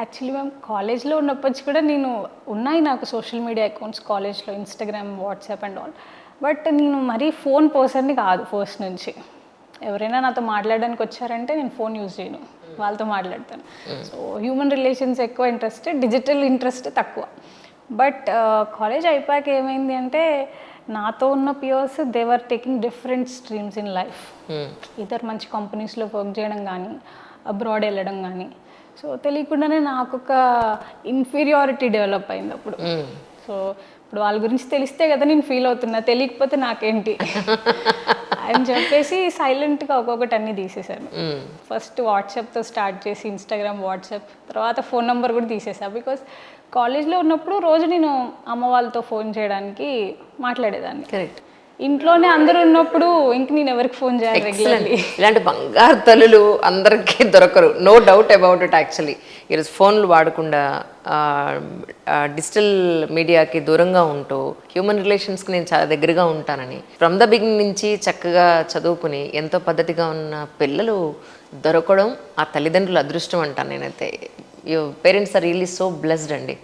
Actually మేము కాలేజ్లో ఉన్నప్పటి కూడా నేను ఉన్నాయి నాకు సోషల్ మీడియా అకౌంట్స్ కాలేజ్లో Instagram WhatsApp and all but నేను మరీ ఫోన్ పర్సన్ని కాదు ఫస్ట్ నుంచి. ఎవరైనా నాతో మాట్లాడడానికి వచ్చారంటే నేను ఫోన్ యూజ్ చేయను. వాళ్ళతో మాట్లాడతాను. సో హ్యూమన్ రిలేషన్స్ ఎక్కువ ఇంట్రెస్ట్ డిజిటల్ ఇంట్రెస్ట్ తక్కువ. బట్ కాలేజ్ అయిపోయాక ఏమైంది అంటే నాతో ఉన్న peers they were taking different streams in life ఇద్దరు మంచి కంపెనీస్లో వర్క్ చేయడం కానీ అబ్రాడ్ వెళ్ళడం కానీ. సో తెలియకుండానే నాకు ఒక ఇన్ఫీరియారిటీ డెవలప్ అయింది అప్పుడు. సో ఇప్పుడు వాళ్ళ గురించి తెలిస్తే కదా నేను ఫీల్ అవుతున్నా. తెలియకపోతే నాకేంటి? అని చెప్పేసి సైలెంట్గా ఒక్కొక్కటి అన్ని తీసేశాను. ఫస్ట్ వాట్సాప్తో స్టార్ట్ చేసి ఇన్స్టాగ్రామ్ వాట్సాప్ తర్వాత ఫోన్ నెంబర్ కూడా తీసేసా బికాస్ కాలేజ్లో ఉన్నప్పుడు రోజు నేను అమ్మ వాళ్ళతో ఫోన్ చేయడానికి మాట్లాడేదాన్ని. కరెక్ట్ ఇంట్లోనే అందరూ ఉన్నప్పుడు ఇంక నేను ఎవరికి ఫోన్ చేయాలి రెగ్యులర్లీ ఇలాంటి బంగారు తల్లులు అందరికీ దొరకరు. No doubt about it actually ఈరోజు ఫోన్లు వాడకుండా డిజిటల్ మీడియాకి దూరంగా ఉంటూ హ్యూమన్ రిలేషన్స్కి నేను చాలా దగ్గరగా ఉంటానని ఫ్రమ్ ద బిగినింగ్ నుంచి చక్కగా చదువుకుని ఎంతో పద్ధతిగా ఉన్న పిల్లలు దొరకడం ఆ తల్లిదండ్రుల అదృష్టం అంటాను నేనైతే. Parents are really so blessed అండి.